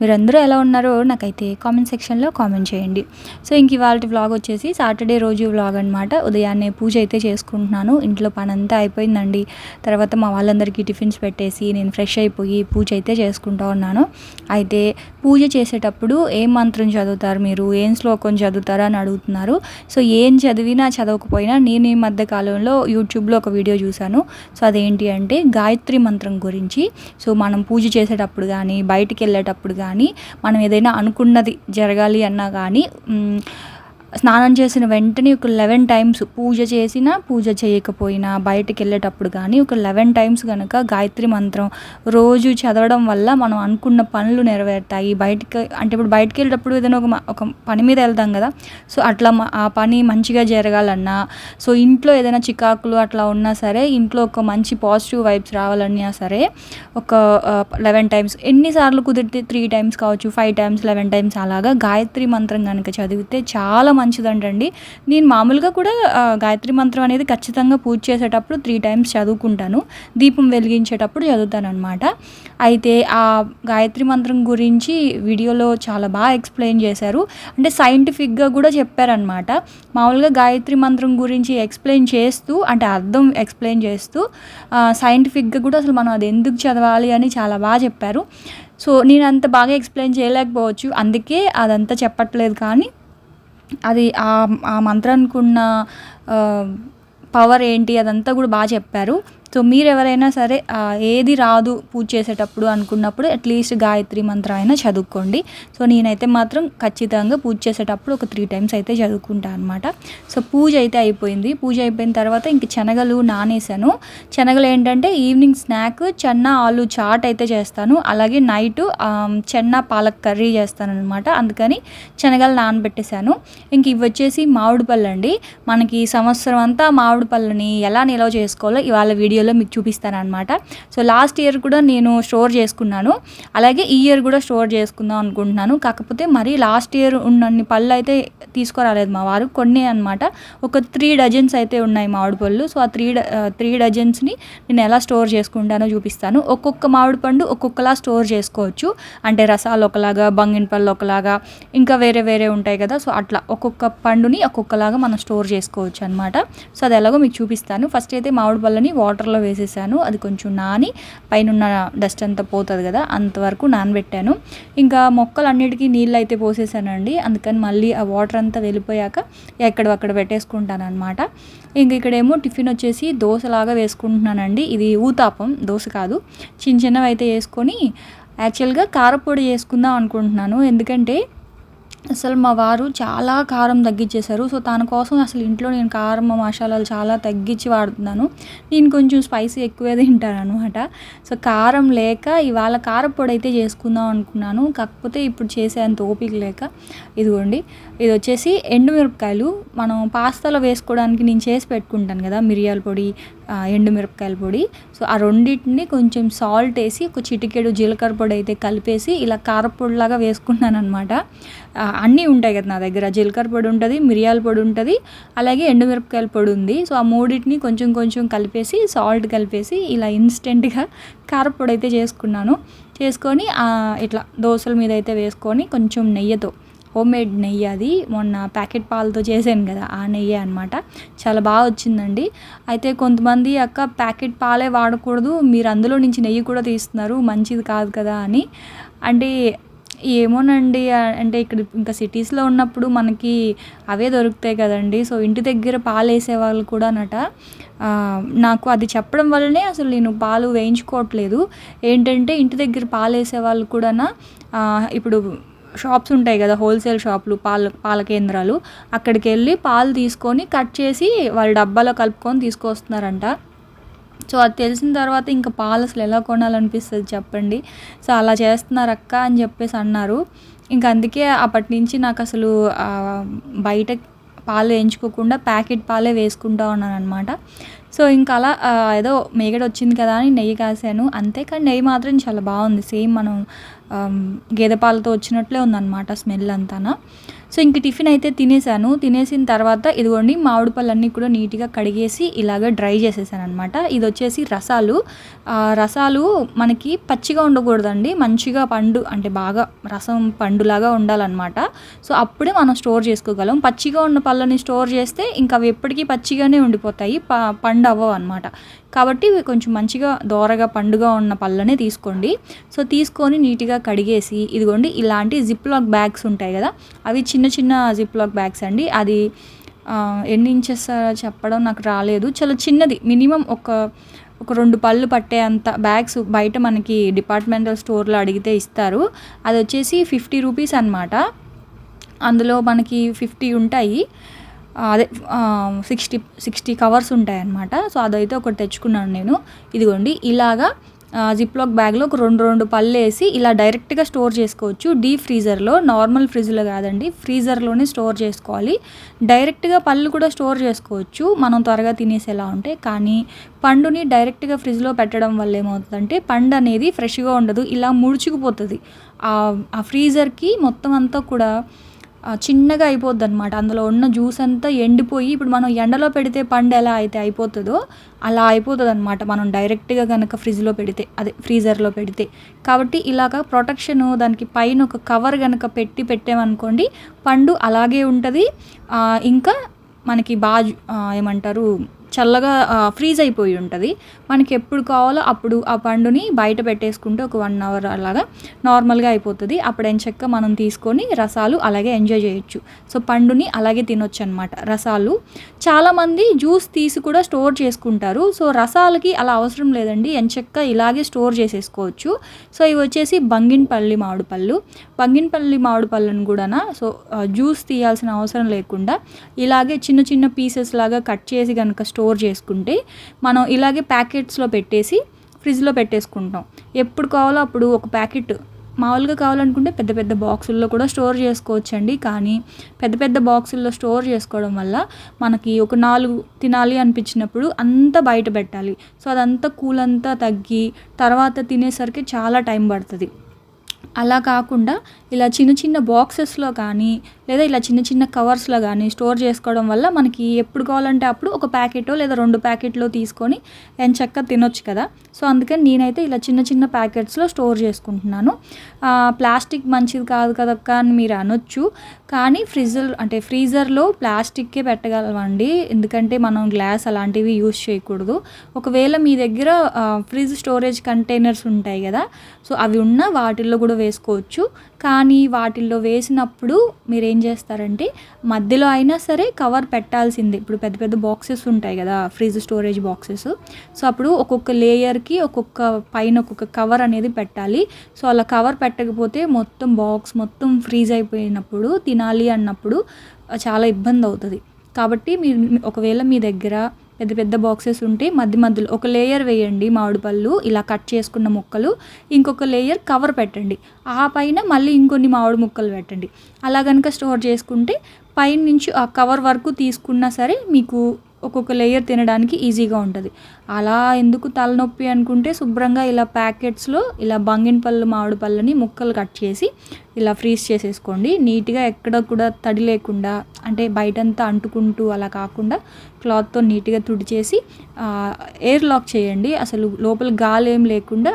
మీరందరూ ఎలా ఉన్నారో నాకైతే కామెంట్ సెక్షన్లో కామెంట్ చేయండి. సో ఇంక ఇవాళ వ్లాగ్ వచ్చేసి సాటర్డే రోజు వ్లాగ్ అనమాట ఉదయాన్నే పూజ అయితే చేసుకుంటున్నాను. ఇంట్లో పని అంతా అయిపోయిందండి. తర్వాత మా వాళ్ళందరికీ టిఫిన్స్ పెట్టేసి నేను ఫ్రెష్ అయిపోయి పూజ అయితే చేసుకుంటా ఉన్నాను. అయితే పూజ చేసేటప్పుడు ఏం మంత్రం చదువుతారు మీరు? ఏం శ్లోకం చదువుతారు అని అడుగుతున్నారు. సో ఏం చదివినా చదవకపోయినా నేను ఈ మధ్య కాలంలో యూట్యూబ్లో ఒక వీడియో చూశాను. సో అదేంటి అంటే గాయత్రి మంత్రం గురించి. సో మనం పూజ చేసేటప్పుడు కానీ బయటికి వెళ్ళేటప్పుడు కానీ కానీ మనం ఏదైనా అనుకున్నది జరగాలి అన్నా కానీ స్నానం చేసిన వెంటనే ఒక లెవెన్ టైమ్స్ పూజ చేసినా పూజ చేయకపోయినా బయటకు వెళ్ళేటప్పుడు కానీ ఒక లెవెన్ టైమ్స్ కనుక గాయత్రి మంత్రం రోజు చదవడం వల్ల మనం అనుకున్న పనులు నెరవేరుతాయి. బయటకి అంటే ఇప్పుడు బయటకు వెళ్ళేటప్పుడు ఏదైనా ఒక ఒక పని మీద వెళ్తాం కదా సో అట్లా ఆ పని మంచిగా జరగాలన్నా సో ఇంట్లో ఏదైనా చికాకులు అట్లా ఉన్నా సరే ఇంట్లో ఒక మంచి పాజిటివ్ వైబ్స్ రావాలన్నా సరే ఒక లెవెన్ టైమ్స్ ఎన్నిసార్లు కుదిరితే త్రీ టైమ్స్ కావచ్చు ఫైవ్ టైమ్స్ లెవెన్ టైమ్స్ అలాగా గాయత్రి మంత్రం కనుక చదివితే చాలా మంచిదంటండి. నేను మామూలుగా కూడా గాయత్రి మంత్రం అనేది ఖచ్చితంగా పూజ చేసేటప్పుడు త్రీ టైమ్స్ చదువుకుంటాను. దీపం వెలిగించేటప్పుడు చదువుతాను అనమాట అయితే ఆ గాయత్రి మంత్రం గురించి వీడియోలో చాలా బాగా ఎక్స్ప్లెయిన్ చేశారు. అంటే సైంటిఫిక్గా కూడా చెప్పారనమాట మామూలుగా గాయత్రి మంత్రం గురించి ఎక్స్ప్లెయిన్ చేస్తూ అంటే అర్థం ఎక్స్ప్లెయిన్ చేస్తూ సైంటిఫిక్గా కూడా అసలు మనం అది ఎందుకు చదవాలి అని చాలా బాగా చెప్పారు. సో నేను అంత బాగా ఎక్స్ప్లెయిన్ చేయలేకపోవచ్చు. అందుకే అదంతా చెప్పట్లేదు కానీ అది ఆ ఆ మంత్రానికి ఉన్న పవర్ ఏంటి అదంతా కూడా బాగా చెప్పారు. సో మీరు ఎవరైనా సరే ఏది రాదు పూజ చేసేటప్పుడు అనుకున్నప్పుడు అట్లీస్ట్ గాయత్రి మంత్రం అయినా చదువుకోండి. సో నేనైతే మాత్రం ఖచ్చితంగా పూజ చేసేటప్పుడు ఒక త్రీ టైమ్స్ అయితే చదువుకుంటాను అనమాట సో పూజ అయితే అయిపోయింది. పూజ అయిపోయిన తర్వాత ఇంక శనగలు నానేసాను శనగలు ఏంటంటే ఈవినింగ్ స్నాక్ చెన్న ఆలు చాట్ అయితే చేస్తాను. అలాగే నైట్ చెన్న పాలక్ కర్రీ చేస్తాను అనమాట అందుకని శనగలు నానబెట్టేశాను. ఇంక ఇవి వచ్చేసి మామిడి పళ్ళు అండి. మనకి సంవత్సరం అంతా మామిడి పళ్ళని ఎలా నిల్వ చేసుకోవాలో ఇవాళ వీడియోలో మీకు చూపిస్తాను అనమాట సో లాస్ట్ ఇయర్ కూడా నేను స్టోర్ చేసుకున్నాను. అలాగే ఈ ఇయర్ కూడా స్టోర్ చేసుకుందాం అనుకుంటున్నాను. కాకపోతే మరి లాస్ట్ ఇయర్ ఉన్నన్ని పళ్ళు అయితే తీసుకురాలేదు మా వారు. కొన్ని అనమాట ఒక త్రీ డజన్స్ అయితే ఉన్నాయి మామిడి పళ్ళు. సో ఆ త్రీ త్రీ డజన్స్ని నేను ఎలా స్టోర్ చేసుకుంటానో చూపిస్తాను. ఒక్కొక్క మామిడి పండు ఒక్కొక్కలా స్టోర్ చేసుకోవచ్చు. అంటే రసాలు ఒకలాగా బంగిన పళ్ళు ఒకలాగా ఇంకా వేరే వేరే ఉంటాయి కదా. సో అట్లా ఒక్కొక్క పండుని ఒక్కొక్కలాగా మనం స్టోర్ చేసుకోవచ్చు అనమాట సో అది ఎలాగో మీకు చూపిస్తాను. ఫస్ట్ అయితే మామిడి పళ్ళని వాటర్లో వేసేసాను. అది కొంచెం నాని పైన డస్ట్ అంతా పోతుంది కదా అంతవరకు నానబెట్టాను. ఇంకా మొక్కలు అన్నిటికీ నీళ్ళు అయితే పోసేసానండి. అందుకని మళ్ళీ ఆ వాటర్ అంతా వెళ్ళిపోయాక ఎక్కడ అక్కడ పెట్టేసుకుంటాను అనమాట ఇంక ఇక్కడేమో టిఫిన్ వచ్చేసి దోశలాగా వేసుకుంటున్నానండి. ఇది ఊతాపం దోశ కాదు. చిన్న చిన్నవి అయితే వేసుకొని యాక్చువల్గా కారపొడి వేసుకుందాం అనుకుంటున్నాను. ఎందుకంటే అసలు మా వారు చాలా కారం తగ్గించేశారు. సో తన కోసం అసలు ఇంట్లో నేను కారం మసాలాలు చాలా తగ్గించి వాడుతున్నాను. నేను కొంచెం స్పైసీ ఎక్కువే తింటాను అనమాట సో కారం లేక ఇవాళ కారపొడి అయితే చేసుకుందాం అనుకున్నాను. కాకపోతే ఇప్పుడు చేసేంత ఓపిక లేక. ఇదిగోండి. ఇది వచ్చేసి ఎండుమిరపకాయలు. మనం పాస్తాలో వేసుకోవడానికి నేను చేసి పెట్టుకుంటాను కదా మిరియాల పొడి ఎండుమిరపకాయల పొడి. సో ఆ రెండింటిని కొంచెం సాల్ట్ వేసి ఒక చిటికెడు జీలకర్ర పొడి అయితే కలిపేసి ఇలా కారపొడిలాగా వేసుకున్నాను అనమాట అన్నీ ఉంటాయి కదా నా దగ్గర. జీలకర్ర పొడి ఉంటుంది మిరియాల పొడి ఉంటుంది అలాగే ఎండుమిరపకాయల పొడి ఉంది. సో ఆ మూడింటిని కొంచెం కొంచెం కలిపేసి సాల్ట్ కలిపేసి ఇలా ఇన్స్టెంట్గా కారపొడి అయితే చేసుకున్నాను. చేసుకొని ఇట్లా దోశల మీద అయితే వేసుకొని కొంచెం నెయ్యితో హోమ్ మేడ్ నెయ్యి అది. మొన్న ప్యాకెట్ పాలతో చేశాను కదా ఆ నెయ్యి అనమాట చాలా బాగా వచ్చిందండి. అయితే కొంతమంది అక్క ప్యాకెట్ పాలే వాడకూడదు మీరు అందులో నుంచి నెయ్యి కూడా తీస్తున్నారు మంచిది కాదు కదా అని. అంటే ఏమోనండి అంటే ఇక్కడ ఇంకా సిటీస్లో ఉన్నప్పుడు మనకి అవే దొరుకుతాయి కదండి. సో ఇంటి దగ్గర పాలు వేసే వాళ్ళు కూడా నాకు అది చెప్పడం వల్లనే అసలు నేను పాలు వేయించుకోవట్లేదు. ఏంటంటే ఇంటి దగ్గర పాలు వేసే వాళ్ళు కూడా ఇప్పుడు షాప్స్ ఉంటాయి కదా హోల్సేల్ షాపులు పాల పాల కేంద్రాలు. అక్కడికి వెళ్ళి పాలు తీసుకొని కట్ చేసి వాళ్ళ డబ్బాలో కలుపుకొని తీసుకొస్తున్నారంట. సో అది తెలిసిన తర్వాత ఇంకా పాలు అసలు ఎలా కొనాలనిపిస్తుంది చెప్పండి. సో అలా చేస్తున్నారు అక్క అని చెప్పేసి అన్నారు. ఇంకా అందుకే అప్పటి నుంచి నాకు అసలు బయట పాలు వేయించుకోకుండా ప్యాకెట్ పాలే వేసుకుంటా ఉన్నాను అనమాట సో ఇంకా అలా ఏదో మేగడ వచ్చింది కదా అని నెయ్యి కాసాను. అంతే కానీ నెయ్యి మాత్రం చాలా బాగుంది. సేమ్ మనం గేదె పాలతో వచ్చినట్లే ఉందన్నమాట స్మెల్ అంతానా. సో ఇంక టిఫిన్ అయితే తినేసాను. తినేసిన తర్వాత ఇదిగోండి మామిడి పళ్ళన్నీ కూడా నీట్గా కడిగేసి ఇలాగ డ్రై చేసేసాను అనమాట ఇది వచ్చేసి రసాలు. రసాలు మనకి పచ్చిగా ఉండకూడదండి. మంచిగా పండు అంటే బాగా రసం పండులాగా ఉండాలన్నమాట. సో అప్పుడే మనం స్టోర్ చేసుకోగలం. పచ్చిగా ఉన్న పళ్ళని స్టోర్ చేస్తే ఇంకా అవి ఎప్పటికీ పచ్చిగానే ఉండిపోతాయి. ప పండు అవ్వవు అనమాట కాబట్టి ఇవి కొంచెం మంచిగా దోరగా పండుగా ఉన్న పళ్ళనే తీసుకోండి. సో తీసుకొని నీట్గా కడిగేసి ఇదిగోండి ఇలాంటి జిప్ లాక్ బ్యాగ్స్ ఉంటాయి కదా అవి చిన్న చిన్న జిప్ లాక్ బ్యాగ్స్ అండి. అది ఎన్ని ఇంచెస్ చెప్పడం నాకు రాలేదు. చాలా చిన్నది మినిమం ఒక ఒక రెండు పళ్ళు పట్టే అంత బ్యాగ్స్ బయట మనకి డిపార్ట్మెంటల్ స్టోర్లో అడిగితే ఇస్తారు. అది వచ్చేసి ఫిఫ్టీ రూపీస్ అనమాట అందులో మనకి ఫిఫ్టీ ఉంటాయి. అదే సిక్స్టీ సిక్స్టీ కవర్స్ ఉంటాయన్నమాట. సో అదైతే ఒకటి తెచ్చుకున్నాను నేను. ఇదిగోండి ఇలాగా జిప్లాక్ బ్యాగ్లో ఒక రెండు రెండు పళ్ళు వేసి ఇలా డైరెక్ట్గా స్టోర్ చేసుకోవచ్చు. డీప్ ఫ్రీజర్లో నార్మల్ ఫ్రిడ్జ్లో కాదండి ఫ్రీజర్లోనే స్టోర్ చేసుకోవాలి. డైరెక్ట్గా పళ్ళు కూడా స్టోర్ చేసుకోవచ్చు. మనం త్వరగా తినేసేలా ఉంటే కానీ పండుని డైరెక్ట్గా ఫ్రిడ్జ్లో పెట్టడం వల్ల ఏమవుతుందంటే పండు అనేది ఫ్రెష్గా ఉండదు ఇలా ముడుచుకుపోతుంది. ఆ- ఫ్రీజర్కి మొత్తం అంతా కూడా చిన్నగా అయిపోద్ది అనమాట అందులో ఉన్న జ్యూస్ అంతా ఎండిపోయి ఇప్పుడు మనం ఎండలో పెడితే పండు ఎలా అయితే అయిపోతుందో అలా అయిపోతుంది అనమాట మనం డైరెక్ట్గా కనుక ఫ్రిడ్జ్లో పెడితే అదే ఫ్రీజర్లో పెడితే. కాబట్టి ఇలాగ ప్రొటెక్షన్ దానికి పైన ఒక కవర్ కనుక పెట్టి పెట్టామనుకోండి పండు అలాగే ఉంటుంది. ఇంకా మనకి బాగా ఏమంటారు చల్లగా ఫ్రీజ్ అయిపోయి ఉంటుంది. మనకి ఎప్పుడు కావాలో అప్పుడు ఆ పండుని బయట పెట్టేసుకుంటే ఒక వన్ అవర్ అలాగా నార్మల్గా అయిపోతుంది. అప్పుడు ఎంచక్క మనం తీసుకొని రసాలు అలాగే ఎంజాయ్ చేయొచ్చు. సో పండుని అలాగే తినొచ్చు అనమాట రసాలు. చాలామంది జ్యూస్ తీసి కూడా స్టోర్ చేసుకుంటారు. సో రసాలకి అలా అవసరం లేదండి. ఎంచక్క ఇలాగే స్టోర్ చేసేసుకోవచ్చు. సో ఇవి వచ్చేసి బంగినపల్లి మామిడిపళ్ళు. బంగినపల్లి మామిడి పళ్ళను కూడా సో జ్యూస్ తీయాల్సిన అవసరం లేకుండా ఇలాగే చిన్న చిన్న పీసెస్ లాగా కట్ చేసి కనుక స్టోర్ చేసుకుంటే మనం ఇలాగే ప్యాకెట్ ప్యాకెట్స్లో పెట్టేసి ఫ్రిడ్జ్లో పెట్టేసుకుంటాం. ఎప్పుడు కావాలో అప్పుడు ఒక ప్యాకెట్ మామూలుగా కావాలనుకుంటే పెద్ద పెద్ద బాక్సుల్లో కూడా స్టోర్ చేసుకోవచ్చండి. కానీ పెద్ద పెద్ద బాక్సుల్లో స్టోర్ చేసుకోవడం వల్ల మనకి ఒక నాలుగు తినాలి అనిపించినప్పుడు అంతా బయట పెట్టాలి. సో అదంతా కూల్ అంతా తగ్గి తర్వాత తినేసరికి చాలా టైం పడుతుంది. అలా కాకుండా ఇలా చిన్న చిన్న బాక్సెస్లో కానీ లేదా ఇలా చిన్న చిన్న కవర్స్లో కానీ స్టోర్ చేసుకోవడం వల్ల మనకి ఎప్పుడు కావాలంటే అప్పుడు ఒక ప్యాకెటో లేదా రెండు ప్యాకెట్లో తీసుకొని ఎంచక్క తినొచ్చు కదా. సో అందుకని నేనైతే ఇలా చిన్న చిన్న ప్యాకెట్స్లో స్టోర్ చేసుకుంటున్నాను. ప్లాస్టిక్ మంచిది కాదు కదక్క అని మీరు అనొచ్చు. కానీ ఫ్రిజర్ అంటే ఫ్రీజర్లో ప్లాస్టిక్కే పెట్టగలమండి ఎందుకంటే మనం గ్లాస్ అలాంటివి యూజ్ చేయకూడదు. ఒకవేళ మీ దగ్గర ఫ్రిడ్జ్ స్టోరేజ్ కంటైనర్స్ ఉంటాయి కదా. సో అవి ఉన్న వాటిల్లో కూడా వేసుకోవచ్చు. కానీ వాటిల్లో వేసినప్పుడు మీరు ఏం చేస్తారంటే మధ్యలో అయినా సరే కవర్ పెట్టాల్సిందే. ఇప్పుడు పెద్ద పెద్ద బాక్సెస్ ఉంటాయి కదా ఫ్రిడ్జ్ స్టోరేజ్ బాక్సెస్. సో అప్పుడు ఒక్కొక్క లేయర్కి ఒక్కొక్క పైన ఒక్కొక్క కవర్ అనేది పెట్టాలి. సో అలా కవర్ పెట్టకపోతే మొత్తం బాక్స్ మొత్తం ఫ్రీజ్ అయిపోయినప్పుడు తినాలి అన్నప్పుడు చాలా ఇబ్బంది అవుతుంది. కాబట్టి మీరు ఒకవేళ మీ దగ్గర పెద్ద పెద్ద బాక్సెస్ ఉంటే మధ్య మధ్యలో ఒక లేయర్ వేయండి మామిడి పళ్ళు ఇలా కట్ చేసుకున్న ముక్కలు. ఇంకొక లేయర్ కవర్ పెట్టండి. ఆ పైన మళ్ళీ ఇంకొన్ని మామిడి ముక్కలు పెట్టండి. అలా కనుక స్టోర్ చేసుకుంటే పైన నుంచి ఆ కవర్ వరకు తీసుకున్నా సరే మీకు ఒక్కొక్క లేయర్ తినడానికి ఈజీగా ఉంటుంది. అలా ఎందుకు తలనొప్పి అనుకుంటే శుభ్రంగా ఇలా ప్యాకెట్స్లో ఇలా బంగిన పళ్ళు మామిడి పళ్ళని ముక్కలు కట్ చేసి ఇలా ఫ్రీజ్ చేసేసుకోండి. నీట్గా ఎక్కడ కూడా తడి లేకుండా అంటే బయటంతా అంటుకుంటూ అలా కాకుండా క్లాత్తో నీట్గా తుడిచేసి ఎయిర్ లాక్ చేయండి. అసలు లోపల గాలి ఏం లేకుండా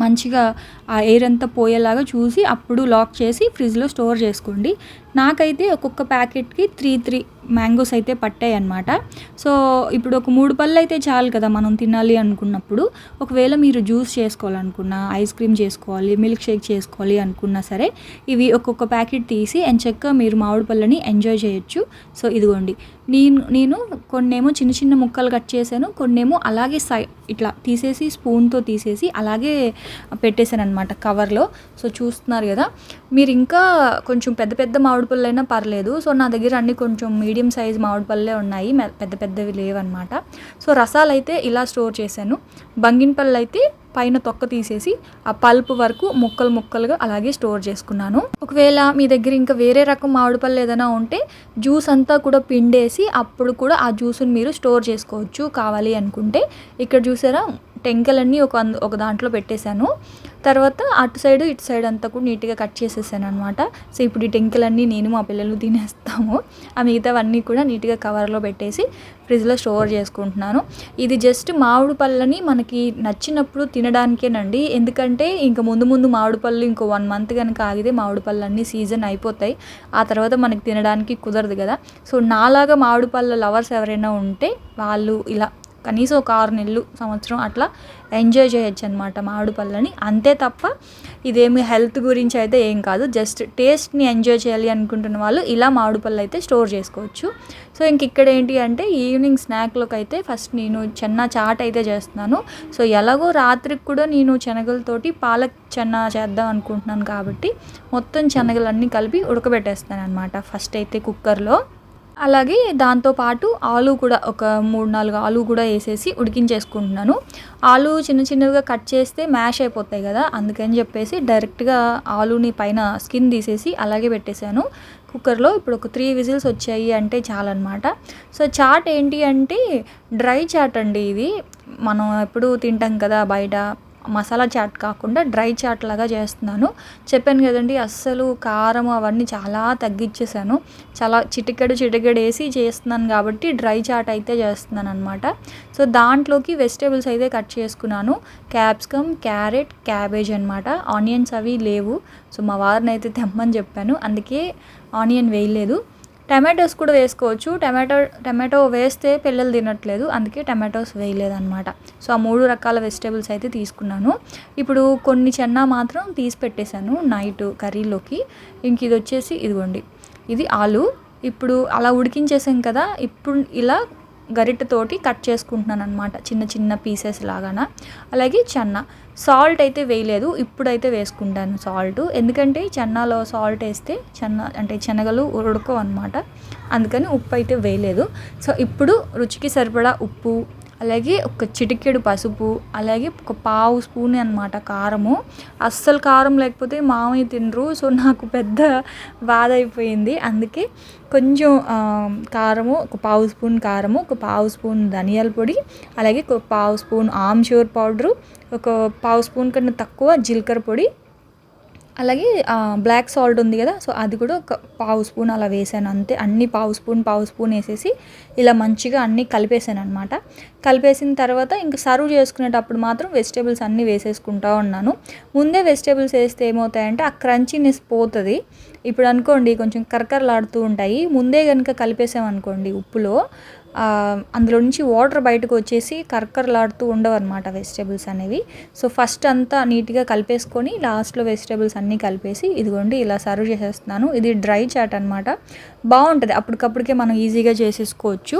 మంచిగా ఆ ఎయిర్ అంతా పోయేలాగా చూసి అప్పుడు లాక్ చేసి ఫ్రిడ్జ్లో స్టోర్ చేసుకోండి. నాకైతే ఒక్కొక్క ప్యాకెట్కి త్రీ త్రీ మ్యాంగోస్ అయితే పట్టాయి అనమాట సో ఇప్పుడు ఒక మూడు పళ్ళు అయితే చాలు కదా మనం తినాలి అనుకున్నప్పుడు. ఒకవేళ మీరు జ్యూస్ చేసుకోవాలనుకున్నా ఐస్ క్రీమ్ చేసుకోవాలి మిల్క్ షేక్ చేసుకోవాలి అనుకున్నా సరే ఇవి ఒక్కొక్క ప్యాకెట్ తీసి ఎంచక్క మీరు మామిడి పళ్ళని ఎంజాయ్ చేయొచ్చు. సో ఇదిగోండి. నేను నేను కొన్నేమో చిన్న చిన్న ముక్కలు కట్ చేశాను. కొన్నేమో అలాగే సై ఇట్లా తీసేసి స్పూన్తో తీసేసి అలాగే పెట్టేశాను అనమాట కవర్లో. సో చూస్తున్నారు కదా. మీరు ఇంకా కొంచెం పెద్ద పెద్ద మామిడి పళ్ళైనా అయినా పర్లేదు. సో నా దగ్గర అన్ని కొంచెం మీడియం సైజ్ మామిడి పళ్ళే ఉన్నాయి. మె- పెద్ద పెద్దవి లేవన్నమాట. సో రసాలు అయితే ఇలా స్టోర్ చేశాను. బంగిన పళ్ళు అయితే పైన తొక్క తీసేసి ఆ పల్ప్ వరకు ముక్కలు ముక్కలుగా అలాగే స్టోర్ చేసుకున్నాను. ఒకవేళ మీ దగ్గర ఇంకా వేరే రకం మామిడి పళ్ళు ఏదైనా ఉంటే జ్యూస్ అంతా కూడా పిండేసి అప్పుడు కూడా ఆ జ్యూస్ని మీరు స్టోర్ చేసుకోవచ్చు కావాలి అనుకుంటే. ఇక్కడ చూసారా? టెంకలన్నీ ఒక ఒక దాంట్లో పెట్టేశాను. తర్వాత అటు సైడ్ ఇటు సైడ్ అంతా కూడా నీట్గా కట్ చేసేసాను అనమాట సో ఇప్పుడు ఈ టెంకలన్నీ నేను మా పిల్లలు తినేస్తాము. ఆ మిగతావన్నీ కూడా నీట్గా కవర్లో పెట్టేసి ఫ్రిడ్జ్లో స్టోర్ చేసుకుంటున్నాను. ఇది జస్ట్ మామిడి పళ్ళని మనకి నచ్చినప్పుడు తినడానికేనండి. ఎందుకంటే ఇంకా ముందు ముందు మామిడి పళ్ళు ఇంకో వన్ మంత్ కనుక ఆగితే మామిడి పళ్ళన్నీ సీజన్ అయిపోతాయి. ఆ తర్వాత మనకి తినడానికి కుదరదు కదా. సో నాలాగా మామిడి పళ్ళ లవర్స్ ఎవరైనా ఉంటే వాళ్ళు ఇలా కనీసం ఒక ఆరు నెలలు సంవత్సరం అట్లా ఎంజాయ్ చేయొచ్చు అనమాట మామిడి పళ్ళని. అంతే తప్ప ఇదేమి హెల్త్ గురించి అయితే ఏం కాదు. జస్ట్ టేస్ట్ని ఎంజాయ్ చేయాలి అనుకుంటున్న వాళ్ళు ఇలా మామిడి పళ్ళు అయితే స్టోర్ చేసుకోవచ్చు. సో ఇంక ఇక్కడ ఏంటి అంటే ఈవినింగ్ స్నాక్లోకి అయితే ఫస్ట్ నేను చెన్న చాట్ అయితే చేస్తున్నాను. సో ఎలాగో రాత్రికి కూడా నేను శనగలతోటి పాలక్ చెన్న చేద్దాం అనుకుంటున్నాను కాబట్టి మొత్తం శనగలన్నీ కలిపి ఉడకబెట్టేస్తాను అనమాట ఫస్ట్ అయితే కుక్కర్లో. అలాగే దాంతోపాటు ఆలు కూడా ఒక మూడు నాలుగు ఆలు కూడా వేసేసి ఉడికించేసుకుంటున్నాను. ఆలు చిన్న చిన్నవిగా కట్ చేస్తే మ్యాష్ అయిపోతాయి కదా అందుకని చెప్పేసి డైరెక్ట్గా ఆలుని పైన స్కిన్ తీసేసి అలాగే పెట్టేశాను. కుక్కర్లో ఇప్పుడు ఒక త్రీ విజిల్స్ వచ్చాయి అంటే చాలన్నమాట. సో చాట్ ఏంటి అంటే డ్రై చాట్ అండి ఇది. మనం ఎప్పుడు తింటాం కదా బయట. మసాలా చాట్ కాకుండా డ్రై చాట్ లాగా చేస్తున్నాను. చెప్పాను కదండి అస్సలు కారం అవన్నీ చాలా తగ్గించేసాను చాలా చిటికెడు చిటికెడు వేసి చేస్తున్నాను కాబట్టి డ్రై చాట్ అయితే చేస్తున్నాను అనమాట సో దాంట్లోకి వెజిటేబుల్స్ అయితే కట్ చేసుకున్నాను. క్యాప్సికమ్ క్యారెట్ క్యాబేజ్ అనమాట ఆనియన్స్ అవి లేవు. సో మా వారిని అయితే తెమ్మని చెప్పాను. అందుకే ఆనియన్ వేయలేదు. టమాటోస్ కూడా వేసుకోవచ్చు. టమాటో టమాటో వేస్తే పిల్లలు తినట్లేదు. అందుకే టమాటోస్ వేయలేదన్నమాట. సో ఆ మూడు రకాల వెజిటేబుల్స్ అయితే తీసుకున్నాను. ఇప్పుడు కొన్ని చెన్నా మాత్రం తీసి పెట్టేశాను నైట్ కర్రీలోకి. ఇంక ఇది వచ్చేసి ఇదిగోండి. ఇది ఆలు. ఇప్పుడు అలా ఉడికించేసాం కదా ఇప్పుడు ఇలా గరిటెతోటి కట్ చేసుకుంటున్నాను అనమాట చిన్న చిన్న పీసెస్ లాగాన. అలాగే చెన్న. సాల్ట్ అయితే వేయలేదు ఇప్పుడైతే వేసుకుంటాను సాల్ట్. ఎందుకంటే చెన్నాలో సాల్ట్ వేస్తే చెన్న అంటే శనగలు ఉడకవు అనమాట అందుకని ఉప్పు అయితే వేయలేదు. సో ఇప్పుడు రుచికి సరిపడా ఉప్పు అలాగే ఒక చిటికెడు పసుపు అలాగే ఒక పావు స్పూన్ అనమాట కారము. అస్సలు కారం లేకపోతే మామయ్య తినరు సో నాకు పెద్ద బాధ అయిపోయింది. అందుకే కొంచెం కారము ఒక పావు స్పూన్ కారము ఒక పావు స్పూన్ ధనియాల పొడి అలాగే ఒక పావు స్పూన్ ఆమ్చూర్ పౌడరు ఒక పావు స్పూన్ కన్నా తక్కువ జీలకర్ర పొడి అలాగే బ్లాక్ సాల్ట్ ఉంది కదా సో అది కూడా ఒక పావు స్పూన్ అలా వేసాను అంతే. అన్ని పావు స్పూన్ పావు స్పూన్ వేసేసి ఇలా మంచిగా అన్నీ కలిపేసాను అనమాట కలిపేసిన తర్వాత ఇంకా సర్వ్ చేసుకునేటప్పుడు మాత్రం వెజిటేబుల్స్ అన్నీ వేసేసుకుంటా ఉన్నాను. ముందే వెజిటేబుల్స్ వేస్తే ఏమవుతాయంటే ఆ క్రంచీనెస్ పోతుంది. ఇప్పుడు అనుకోండి కొంచెం కరకరలాడుతూ ఉంటాయి. ముందే కనుక కలిపేసామనుకోండి ఉప్పులో అందులో నుంచి వాటర్ బయటకు వచ్చేసి కరకరలాడుతూ ఉండవు అనమాట వెజిటేబుల్స్ అనేవి. సో ఫస్ట్ అంతా నీట్గా కలిపేసుకొని లాస్ట్లో వెజిటేబుల్స్ అన్నీ కలిపేసి ఇదిగోండి ఇలా సర్వ్ చేసేస్తున్నాను. ఇది డ్రై చాట్ అనమాట బాగుంటుంది. అప్పటికప్పటికే మనం ఈజీగా చేసేసుకోవచ్చు.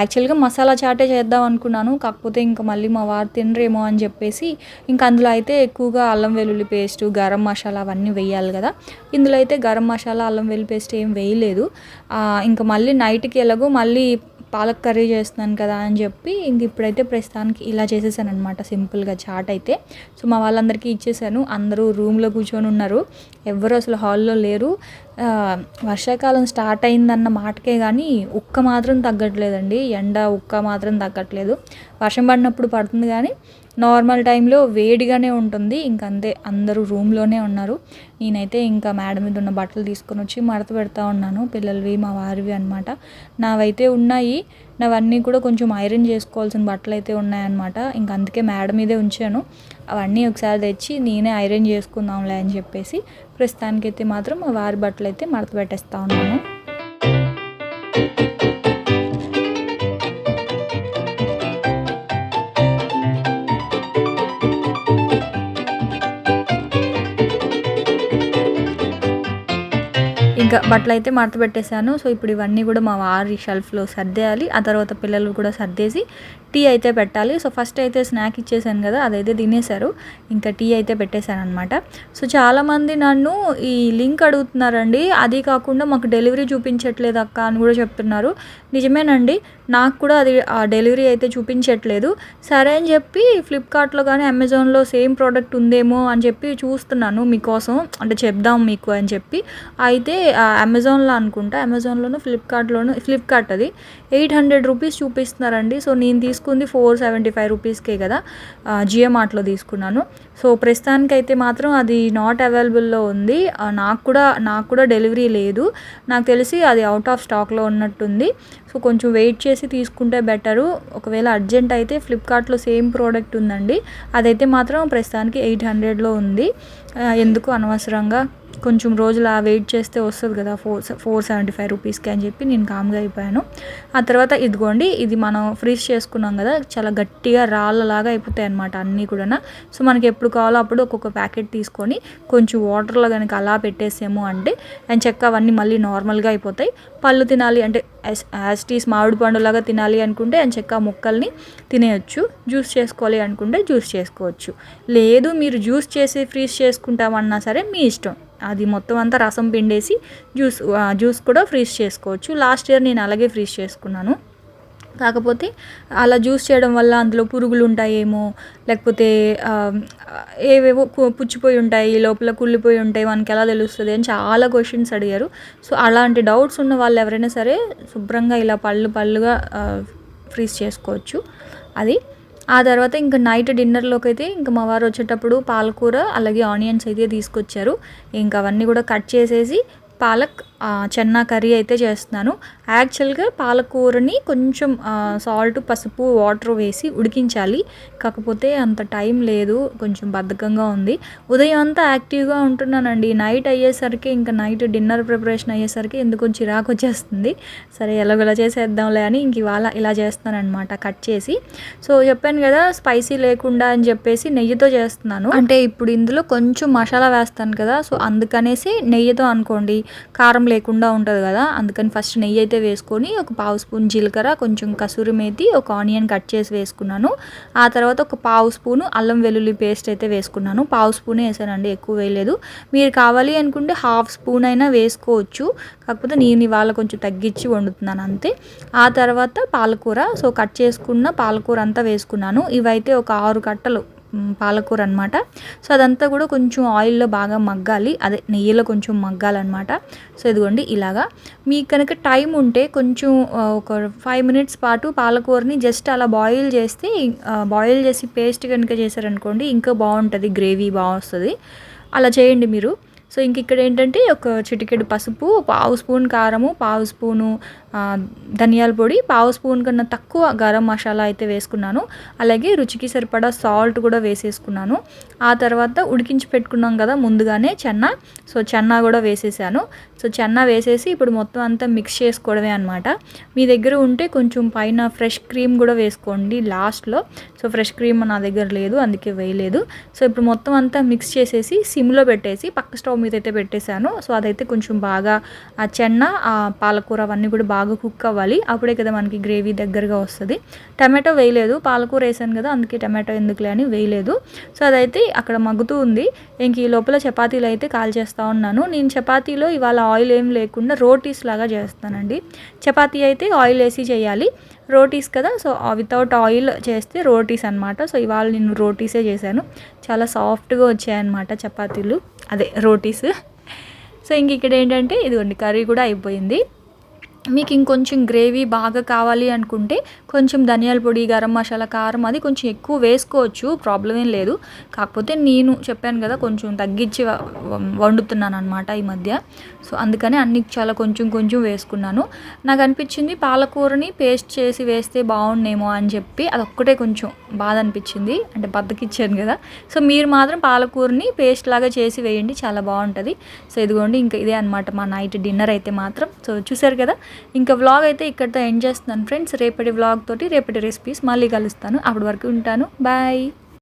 యాక్చువల్గా మసాలా చాటే చేద్దాం అనుకున్నాను. కాకపోతే ఇంకా మళ్ళీ మా వారు తినరేమో అని చెప్పేసి ఇంకా అందులో అయితే ఎక్కువగా అల్లం వెల్లుల్లి పేస్ట్ గరం మసాలా అవన్నీ వేయాలి కదా. ఇందులో అయితే గరం మసాలా అల్లం వెల్లుల్లి పేస్ట్ ఏం వేయలేదు. ఇంకా మళ్ళీ నైట్కి ఎలాగో మళ్ళీ పాలక్ కర్రీ చేస్తున్నాను కదా అని చెప్పి ఇంక ఇప్పుడైతే ప్రస్తుతానికి ఇలా చేసేసాను అనమాట సింపుల్గా చాట్ అయితే. సో మా వాళ్ళందరికీ ఇచ్చేసాను. అందరూ రూమ్లో కూర్చొని ఉన్నారు. ఎవ్వరు అసలు హాల్లో లేరు. వర్షాకాలం స్టార్ట్ అయిందన్న మాటకే కానీ ఉక్క మాత్రం తగ్గట్లేదండి. ఎండ ఉక్క మాత్రం తగ్గట్లేదు. వర్షం పడినప్పుడు పడుతుంది కానీ నార్మల్ టైంలో వేడిగానే ఉంటుంది. ఇంక అంతే అందరూ రూమ్లోనే ఉన్నారు. నేనైతే ఇంకా మేడ మీద ఉన్న బట్టలు తీసుకొని వచ్చి మడత పెడతా ఉన్నాను. పిల్లలవి మా వారివి అనమాట నావైతే ఉన్నాయి. నావన్నీ కూడా కొంచెం ఐరన్ చేసుకోవాల్సిన బట్టలు అయితే ఉన్నాయన్నమాట. ఇంక అందుకే మేడ మీదే ఉంచాను. అవన్నీ ఒకసారి తెచ్చి నేనే ఐరన్ చేసుకుందాంలే అని చెప్పేసి ప్రస్తుతానికైతే మాత్రం మా వారి బట్టలు అయితే మడత పెట్టేస్తా ఉన్నాను. ఇంకా బట్టలు అయితే మడత పెట్టేశాను. సో ఇప్పుడు ఇవన్నీ కూడా మా వారి షెల్ఫ్లో సర్దేయాలి. ఆ తర్వాత పిల్లలు కూడా సర్దేసి టీ అయితే పెట్టాలి. సో ఫస్ట్ అయితే స్నాక్ ఇచ్చేసాను కదా అదైతే తినేశారు. ఇంకా టీ అయితే పెట్టేశాను అనమాట సో చాలామంది నన్ను ఈ లింక్ అడుగుతున్నారండి. అది కాకుండా మాకు డెలివరీ చూపించట్లేదు అక్క అని కూడా చెప్తున్నారు. నిజమేనండి నాకు కూడా అది ఆ డెలివరీ అయితే చూపించట్లేదు. సరే అని చెప్పి ఫ్లిప్కార్ట్లో కానీ అమెజాన్లో సేమ్ ప్రోడక్ట్ ఉందేమో అని చెప్పి చూస్తున్నాను మీకోసం. అంటే చెప్దాం మీకు అని చెప్పి. అయితే అమెజాన్లో అనుకుంటా అమెజాన్లోను ఫ్లిప్కార్ట్లోనూ ఫ్లిప్కార్ట్ అది ఎయిట్ హండ్రెడ్ రూపీస్ చూపిస్తున్నారండి. సో నేను తీసుకు తీసుకుంది ఫోర్ సెవెంటీ ఫైవ్ రూపీస్కే కదా జియో మార్ట్లో తీసుకున్నాను. సో ప్రస్తుతానికైతే మాత్రం అది నాట్ అవైలబుల్లో ఉంది. నాకు కూడా నాకు కూడా డెలివరీ లేదు. నాకు తెలిసి అది అవుట్ ఆఫ్ స్టాక్లో ఉన్నట్టుంది. సో కొంచెం వెయిట్ చేసి తీసుకుంటే బెటరు ఒకవేళ అర్జెంట్ అయితే ఫ్లిప్కార్ట్లో సేమ్ ప్రోడక్ట్ ఉందండి. అదైతే మాత్రం ప్రస్తుతానికి ఎయిట్ హండ్రెడ్లో ఉంది. ఎందుకు అనవసరంగా? కొంచెం రోజులు ఆ వెయిట్ చేస్తే వస్తుంది కదా ఫోర్ ఫోర్ సెవెంటీ ఫైవ్ రూపీస్కి అని చెప్పి నేను కామ్గా అయిపోయాను. ఆ తర్వాత ఇదిగోండి ఇది మనం ఫ్రీజ్ చేసుకున్నాం కదా చాలా గట్టిగా రాళ్ళలాగా అయిపోతాయి అనమాట అన్నీ కూడా సో మనకి ఎప్పుడు కావాలో అప్పుడు ఒక్కొక్క ప్యాకెట్ తీసుకొని కొంచెం వాటర్లో కనుక అలా పెట్టేసాము అంటే అండ్ చెక్క అవన్నీ మళ్ళీ నార్మల్గా అయిపోతాయి. పళ్ళు తినాలి అంటే యాస్టీస్ మామిడి పండులాగా తినాలి అనుకుంటే అండ్ చెక్క ముక్కల్ని తినేయచ్చు జ్యూస్ చేసుకోవాలి అనుకుంటే జ్యూస్ చేసుకోవచ్చు. లేదు మీరు జ్యూస్ చేసి ఫ్రీజ్ చేసుకుంటామన్నా సరే మీ ఇష్టం. అది మొత్తం అంతా రసం పిండేసి జ్యూస్ జ్యూస్ కూడా ఫ్రీజ్ చేసుకోవచ్చు. లాస్ట్ ఇయర్ నేను అలాగే ఫ్రీజ్ చేసుకున్నాను. కాకపోతే అలా జ్యూస్ చేయడం వల్ల అందులో పురుగులు ఉంటాయేమో లేకపోతే ఏవేవో పుచ్చిపోయి ఉంటాయి లోపల కుళ్ళిపోయి ఉంటాయి మనకి ఎలా తెలుస్తుంది అని చాలా క్వశ్చన్స్ అడిగారు. సో అలాంటి డౌట్స్ ఉన్న వాళ్ళు ఎవరైనా సరే శుభ్రంగా ఇలా పళ్ళు పళ్ళుగా ఫ్రీజ్ చేసుకోవచ్చు. అది ఆ తర్వాత ఇంకా నైట్ డిన్నర్లోకి అయితే ఇంకా మా వారు వచ్చేటప్పుడు పాలకూర అలాగే ఆనియన్స్ అయితే తీసుకొచ్చారు. ఇంకా అవన్నీ కూడా కట్ చేసేసి పాలక్ చెన్నా కర్రీ అయితే చేస్తున్నాను. యాక్చువల్గా పాలకూరని కొంచెం సాల్ట్ పసుపు వాటర్ వేసి ఉడికించాలి. కాకపోతే అంత టైం లేదు కొంచెం బద్ధకంగా ఉంది. ఉదయం అంతా యాక్టివ్గా ఉంటున్నానండి. నైట్ అయ్యేసరికి ఇంకా నైట్ డిన్నర్ ప్రిపరేషన్ అయ్యేసరికి ఎందుకు చిరాకు వచ్చేస్తుంది. సరే ఎలాగోలా చేసేద్దాంలే అని ఇంక ఇవాళ ఇలా చేస్తానమాట కట్ చేసి. సో చెప్పాను కదా స్పైసీ లేకుండా అని చెప్పేసి నెయ్యితో చేస్తున్నాను. అంటే ఇప్పుడు ఇందులో కొంచెం మసాలా వేస్తాను కదా సో అందుకనేసి నెయ్యితో అనుకోండి. కారం లేకుండా ఉంటుంది కదా అందుకని ఫస్ట్ నెయ్యి అయితే వేసుకొని ఒక పావు స్పూన్ జీలకర్ర కొంచెం కసూరి మేతి ఒక ఆనియన్ కట్ చేసి వేసుకున్నాను. ఆ తర్వాత ఒక పావు స్పూను అల్లం వెల్లుల్లి పేస్ట్ అయితే వేసుకున్నాను. పావు స్పూనే వేసానండి ఎక్కువ వేయలేదు. మీరు కావాలి అనుకుంటే హాఫ్ స్పూన్ అయినా వేసుకోవచ్చు. కాకపోతే నేను ఇవాళ కొంచెం తగ్గించి వండుతున్నాను అంతే. ఆ తర్వాత పాలకూర సో కట్ చేసుకున్న పాలకూర అంతా వేసుకున్నాను. ఇవైతే ఒక ఆరు కట్టలు. పాలకూర అనమాట సో అదంతా కూడా కొంచెం ఆయిల్లో బాగా మగ్గాలి. అదే నెయ్యిలో కొంచెం మగ్గాలన్నమాట. సో ఇదిగోండి ఇలాగా. మీకు కనుక టైం ఉంటే కొంచెం ఒక ఫైవ్ మినిట్స్ పాటు పాలకూరని జస్ట్ అలా బాయిల్ చేస్తే బాయిల్ చేసి పేస్ట్ కనుక చేశారనుకోండి ఇంకా బాగుంటుంది. గ్రేవీ బాగా అలా చేయండి మీరు. సో ఇంక ఇక్కడ ఏంటంటే ఒక చిటికెడు పసుపు పావు స్పూన్ కారము పావు స్పూను ధనియాల పొడి పావు స్పూన్ కన్నా తక్కువ గరం మసాలా అయితే వేసుకున్నాను. అలాగే రుచికి సరిపడా సాల్ట్ కూడా వేసేసుకున్నాను. ఆ తర్వాత ఉడికించి పెట్టుకున్నాం కదా ముందుగానే చెన్న. సో చెన్న కూడా వేసేసాను. సో చెన్న వేసేసి ఇప్పుడు మొత్తం అంతా మిక్స్ చేసుకోవడమే అనమాట మీ దగ్గర ఉంటే కొంచెం పైన ఫ్రెష్ క్రీమ్ కూడా వేసుకోండి లాస్ట్లో. సో ఫ్రెష్ క్రీమ్ నా దగ్గర లేదు అందుకే వేయలేదు. సో ఇప్పుడు మొత్తం అంతా మిక్స్ చేసేసి సిమ్లో పెట్టేసి పక్క స్టవ్ మీద అయితే పెట్టేశాను. సో అదైతే కొంచెం బాగా ఆ చెన్న ఆ పాలకూర అవన్నీ కూడా బాగా బాగా కుక్ అవ్వాలి. అప్పుడే కదా మనకి గ్రేవీ దగ్గరగా వస్తుంది. టమాటో వేయలేదు. పాలకూర వేసాను కదా అందుకే టమాటో ఎందుకులే అని వేయలేదు. సో అదైతే అక్కడ మగ్గుతూ ఉంది. ఇంక ఈ లోపల చపాతీలు అయితే కాల్ చేస్తూ ఉన్నాను. నేను చపాతీలో ఇవాళ ఆయిల్ ఏం లేకుండా రోటీస్ లాగా చేస్తానండి. చపాతీ అయితే ఆయిల్ వేసి చేయాలి. రోటీస్ కదా సో వితౌట్ ఆయిల్ చేస్తే రోటీస్ అనమాట సో ఇవాళ నేను రోటీసే చేశాను. చాలా సాఫ్ట్గా వచ్చాయన్నమాట చపాతీలు. అదే రోటీస్. సో ఇంక ఇక్కడ ఏంటంటే ఇదిగోండి కర్రీ కూడా అయిపోయింది. మీకు ఇంకొంచెం గ్రేవీ బాగా కావాలి అనుకుంటే కొంచెం ధనియాల పొడి గరం మసాలా కారం అది కొంచెం ఎక్కువ వేసుకోవచ్చు ప్రాబ్లం ఏం లేదు. కాకపోతే నేను చెప్పాను కదా కొంచెం తగ్గించి వండుతున్నాను అనమాట ఈ మధ్య. సో అందుకని అన్ని చాలా కొంచెం కొంచెం వేసుకున్నాను. నాకు అనిపించింది పాలకూరని పేస్ట్ చేసి వేస్తే బాగుండేమో అని చెప్పి అదొక్కటే కొంచెం బాధ అనిపించింది. అంటే బద్దకిచ్చాను కదా. సో మీరు మాత్రం పాలకూరని పేస్ట్ లాగా చేసి వేయండి చాలా బాగుంటుంది. సో ఇదిగోండి ఇంకా ఇదే అనమాట మా నైట్ డిన్నర్ అయితే మాత్రం. సో చూసారు కదా ఇంకా వ్లాగ్ అయితే ఇక్కడితో ఎండ్ చేస్తున్నాను ఫ్రెండ్స్ రేపటి వ్లాగ్ తోటి రేపటి రెసిపీస్ మళ్ళీ కలుస్తాను. అప్పటి వరకు ఉంటాను. బాయ్